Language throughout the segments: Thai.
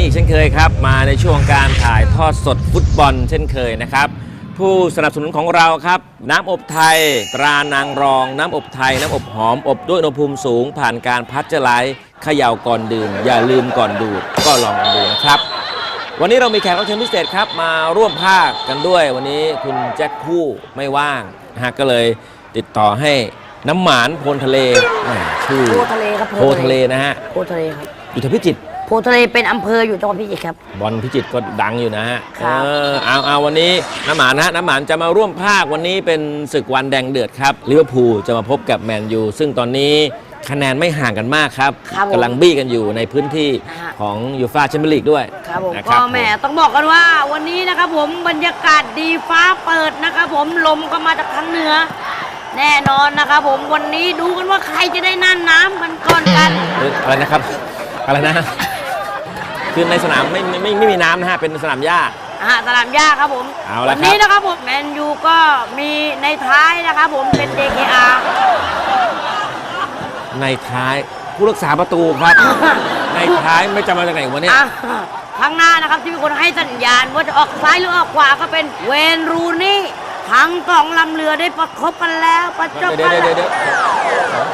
นี้อีกเช่นเคยครับ มาในช่วงการถ่ายทอดสดฟุตบอลเช่นเคยนะครับ ผู้สนับสนุนของเราครับ น้ำอบไทย ตรานางรอง น้ำอบไทย น้ำอบหอม อบด้วยอุณหภูมิสูง ผ่านการพัชเจอร์ไลท์เขย่าก่อนดื่ม อย่าลืมก่อนดูดก็ลองกันดูนะครับ วันนี้เรามีแขกรับเชิญพิเศษครับ มาร่วมภาคกันด้วย วันนี้คุณแจ็คคู่ไม่ว่างนะฮะก็เลยติดต่อให้น้ำหมานโพนทะเลแหมชื่อโพทะเลครับโพทะเลนะฮะ โพทะเลครับ อยู่แถวพิจิตร โพทะเลเป็นอำเภออยู่จังหวัดพิจิตรครับ บอลพิจิตรก็ดังอยู่นะฮะครับเออเอาเอาวันนี้น้ำหมานนะฮะน้ำหมานจะมาร่วมภาควันนี้เป็นศึกวันแดงเดือดครับลิเวอร์พูลจะมาพบกับแมนยูซึ่งตอนนี้คะแนนไม่ห่างกันมากครับครับผมกำลังบี้กันอยู่ในพื้นที่นะฮะ ของยูฟาแชมเปี้ยนลีกด้วยครับผมนะก็แหม่ต้องบอกกันว่าวันนี้นะครับผมบรรยากาศดีฟ้าเปิดนะครับผมลมก็มาจากทางเหนือ แน่นอนนะครับผมวันนี้ดูกันว่าใครจะได้น่านน้ำกันก่อนกัน เอ้ยอะไรนะครับอะไรนะ คือในสนามไม่ไม่ไม่ไม่มีน้ำนะฮะเป็นสนามหญ้า อ่าสนามหญ้าครับผมเอาละครับ วันี้นะครับผมแมนยูก็มีในท้ายนะครับผมเป็น DKR ในท้ายผู้รักษาประตูครับ ในท้ายไม่จำมาจากไหนวะเนี่ย อะข้างหน้านะครับที่มีคนให้สัญญาณว่าจะออกซ้ายหรือออกขวาก็เป็นเวนรูนี่ทั้งสองลำเรือได้ประคบกันแล้ว ประจบเดี๋ยกัวนเดี๋ยวแล้วเดี๋ยว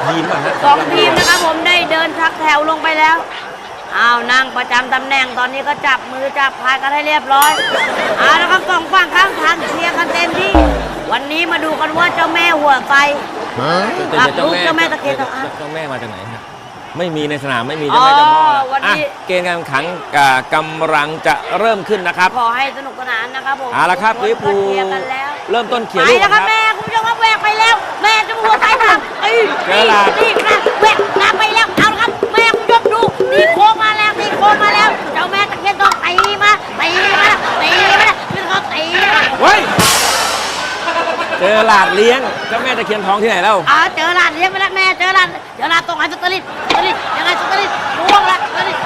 ทีมอะฮะสองทีมนะครับผมได้เดินทักแถวลงไปแล้ว อ้าวนั่งประจำตำแหน่งตอนนี้ก็จับมือจับพายกันให้เรียบร้อยเอาละครับสองฝั่งข้างทางเชียร์กันเต็มที่ วันนี้มาดูกันว่าเจ้าแม่หัวไฟเดี๋ยวเจ้าแม่เจ้าแม่ตะเคียนทองอะ เจ้าแม่มาจากไหนฮะไม่มีในสนามไม่มีเจ้าแม่เจ้าพ่ออ๋อวันนี้ อะเกณฑ์การแข่งขันอ่ากำลังจะเริ่มขึ้นนะครับ ขอให้สนุกสนานนะครับผมเอาละครับทุลิกเวอร์พูลนก็เชียร์กันแล้วเริ่มต้นเขียนไปลูกแล้วนะคครัรับบแม่คุณผู้ชมครับแหวกไปแล้ว แม่จะหัวซ้ายทางเอ้ยเจอหลาด นี่นะแหวกหน้าไปแล้วเอา มดูตีโค้งมาแล้วตีโค้งมาแล้ว เจ้าแม่ตะเคียนทองตีมาตีมาตีมาคือเขาตีมาเฮ้ย เจอหลาดเลี้ยงเจ้าแม่ตะเคียนทองที่ไหนแล้วอ่าเจอหลานเลี้ยงไปแล้วแม่ เจอหลานเจอหลานตรงไหนสตอริตสตอริตยังไงสตอริตทวงละสตอริต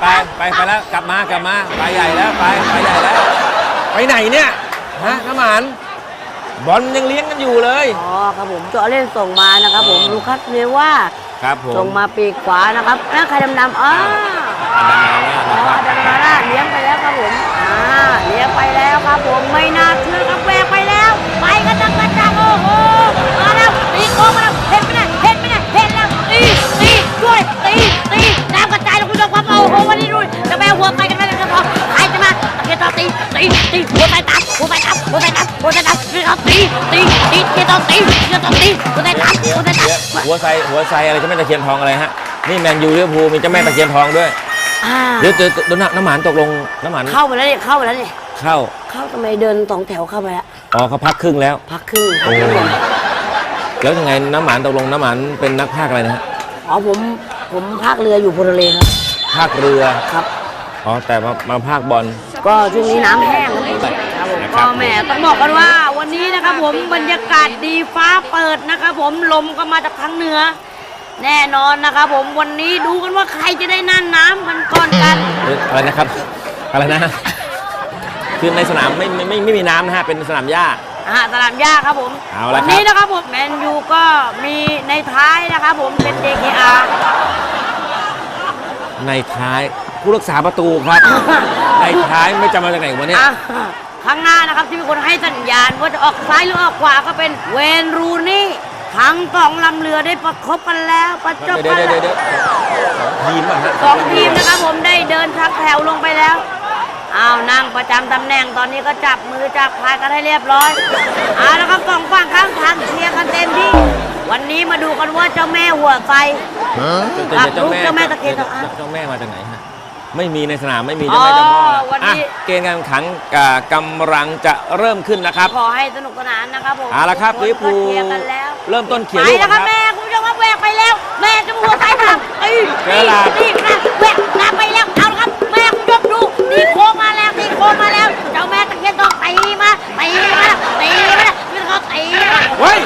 ไปเดี๋ยวแล้วไปไปไปแล้วกลับมากลับมาไปใหญ่แล้วไปไปใหญ่แล้ว ไปไหนเนี่ยฮะน้ำหมานบอลยังเลี้ยงกันอยู่เลย อ๋อครับผมตัวเล่นส่งมานะครับ ผมลูคัสเรว่าครับผมส่งมาปีกขวานะครับแล้วใครดำๆอ๋ออันดามาเนี่ยอ๋นะอครับดานาร่าเลี้ยงไปแล้วครับผมอ่าเลี้ยงไปแล้วครับผมไม่น่าเชื่อครับแหวกามหัวใจตามหัวใจตามตีตีตีตีเกียร์ต่อตีเกียร์ต่อตีหัวใจตามหัวใจตามหัวไซหัวไซอะไรเจ้าแม่ตะเคียนทองอะไรฮะนี่แมนยูลิเวอร์พูลมีเจ้าแม่ตะเคียนทองด้วยอ่าเดี๋ยวเดี๋ยวเดี๋ยวน้ำหมานตกลงน้ำหมานเข้าไปแล้วนี่เข้าไปแล้วนี่เข้าเข้าทำไมเดินสองแถวเข้าไปแล้วอ๋อเขาพักครึ่งแล้ว พักครึ่งพัโอ้กครึ่งแล้วยังไงน้ำหมานตกลงน้ำหมานเป็นนักพากย์อะไรนะฮะอ๋อผมผมภาคเรืออยู่โพทะเลครับพากย์เรือครับ อ๋อแต่มามาพากย์บอล ก็ช่วงนี้น้ำแห้งครับผมครับผมนะครับ ก็แหม่ต้องบอกกันว่าวันนี้นะครับผมบรรยากาศดีฟ้าเปิดนะครับผมลมก็มาจากทางเหนือ แน่นอนนะครับผมวันนี้ดูกันว่าใครจะได้น่านน้ำกันก่อนกันเอ้ยอะไรนะครับ อะไรนะ คือในสนามไม่ไม่ไม่ไม่มีน้ำนะฮะ เป็นสนามหญ้า อ่าสนามหญ้าครับผมเอาละครับ วันี้นะครับผมแมนยูก็มีในท้ายนะครับผมเป็น DKR ในท้าย ผู้รักษาประตูครับในท้ายไม่จำมาจากไหนวะเนี่ย อะข้างหน้านะครับที่มีคนให้สัญญาณว่าจะออกซ้ายหรือออกขวาก็เป็นเวนรูนี่ทั้งสองลำเรือได้ประคบกันแล้ว ประจบเดี๋ยวกันเดี๋ยวแล้เดี๋ยววเดี๋ยวสองทีมอะฮะสองทีมนะครับผมได้เดินทักแถวลงไปแล้วอ้าวนั่งประจำตำแหน่งตอนนี้ก็จับมือจับพายกันให้เรียบร้อยเอาละครับสองฝั่งข้างทางเชียร์กันเต็มที่ วันนี้มาดูกันว่าเจ้าแม่หัวไฟ เดี๋ยวเดี๋ยวลูกเจ้าแม่ตะเคียนทองอะ เจ้าแม่มาจากไหนฮะ ไม่มีในสนามไม่มีเจ้าแม่เจ้าพ่ออ๋อวันนี้ อะเกณฑ์การแข่งขันอ่ากำลังจะเริ่มขึ้นนะครับ ขอให้สนุกสนานนะครับผมเอาละครับลิเวอร์พูลเชียร์กันแล้วเริ่มต้นเขียนไปลูกแล้วนะคครัรับ บแม่คุณผู้ชมครับแหวกไปแล้ว แม่จะหัวซ้ายทางเอ้ยเจอหลาดนี่นะแหวกหน้าไปแล้วเอาละครับแม่คุณผู้ชมดูตีโค้งมาแล้วตีโค้งมาแล้วเจ้าแม่ตะเคียนทองตีมาตีมาตีมาคือเขาตีมา เฮ้ย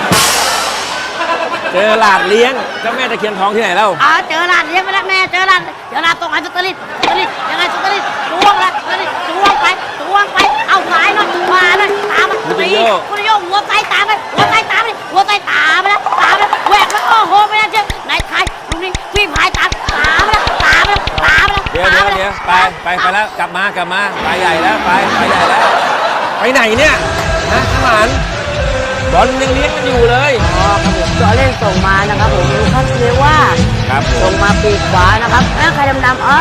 เจอหลาดเลี้ยงเจ้าแม่ตะเคียนท้องที่ไหนแล้วอ๋อเจอหลาดเลี้ยงไปแล้วแม่เจอหลาดเจอหลาดตรงไหนสตอรี่สตอรี่ยังไงสตอริตจ้วงแล้สตอริตจ้วงไปจ้วงไปเอาสายหน่อยมาเลยตามมันตีคุณโยกหัวใจตามไปหัวใจตามไปหัวใจตามไปแล้วตามไปแหวกแล้วโอ้โหไปแล้วเชื่นไหนใครลูงนี้พี่พายตามตามไปแล้วตามไปแล้วตามไปแล้วเดี๋ยวเดี๋ยวเดี๋ยวไปไปไปแล้วกลับมากลับมาไปใหญ่แล้วไปไปใหญ่แล้ว ไปไหนเนี่ยนะทหารบอลยังเลี้ยงกันอยู่เลย อ๋อครับผมจอเล่นส่งมานะครับผมดูครับเลยว่าครับผส่มงมาปีกขวานะครับเอ้ยใครดำๆอ๋อ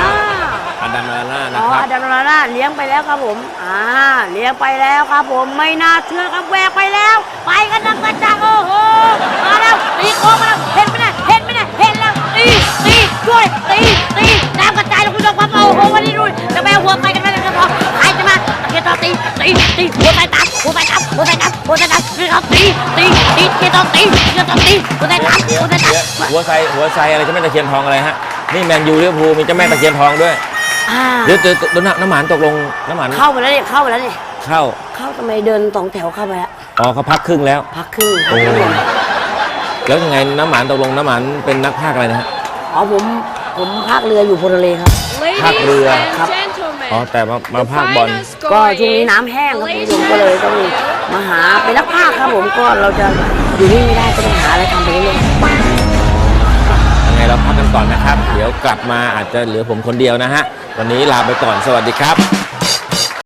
อันดามาน่านะอ๋อครับอาดามนาน่าเลี้ยงไปแล้วครับผมอ่าเลี้ยงไปแล้วครับผมไม่น่าเชื่อครับแหวกไปแล้ว ไปกันนักกระจังโอ้โหมาแล้วตีโค้งมาแล้วเห็นไหมเนี่ยเห็นไหมเนี่ยเห็นแล้วตีตีช่วยตีตีน้ำกระจายลงคุณผู้ชมครับโอ้โหวันนี้ดูจะไปเอาหัวใส่กันไปเลยครับผมใครจะมาตะเกียบต่อตีตีตีหัวใส่ตับหัวใส่ตับหัวใส่ตับหัวใส่ตับนี่ครับตีตี ตีเกียร์ต่อตีเกียร์ต่อตีหัวใส่ตับหัวใส่ตับหัวไซหัวไซอะไรเจ้าแม่ตะเคียนทองอะไรฮะนี่แมนยูเลี้ยวภูลมีเจ้าแม่ตะเคียนทองด้วยอ่าเดี๋ยวเดี๋ยวเดี๋ยวน้ำน้ำหมันตกลงน้ำหมันเข้ามาแล้วเนี่ยเข้ามาแล้วเนี่ยเข้าเข้าทำไมเดินสองแถวเข้าไปแล้วอ๋อเขาพักครึ่งแล้ว พักครึ่งโอ้แล้วยังไงน้ำหมันตกลงน้ำหมันเป็นนักพากย์อะไรนะฮะอ๋อผมผมพากเรืออยู่พลทะเลครับ ภาคเรือครับอ๋อแต่มามาพากย์บอลก็ช่วงนี้น้ำแห้งครับผมก็เลยต้องมาหาเป็นนักพากย์ครับผมก็เราจะ อยู่นี่ไม่ได้ก็ต้องหาอะไรทำไปเรื่อยยังไงเราพักกันก่อนนะครับ เดี๋ยวกลับมาอาจจะเหลือผมคนเดียวนะฮะ วันนี้ลาไปก่อนสวัสดีครับ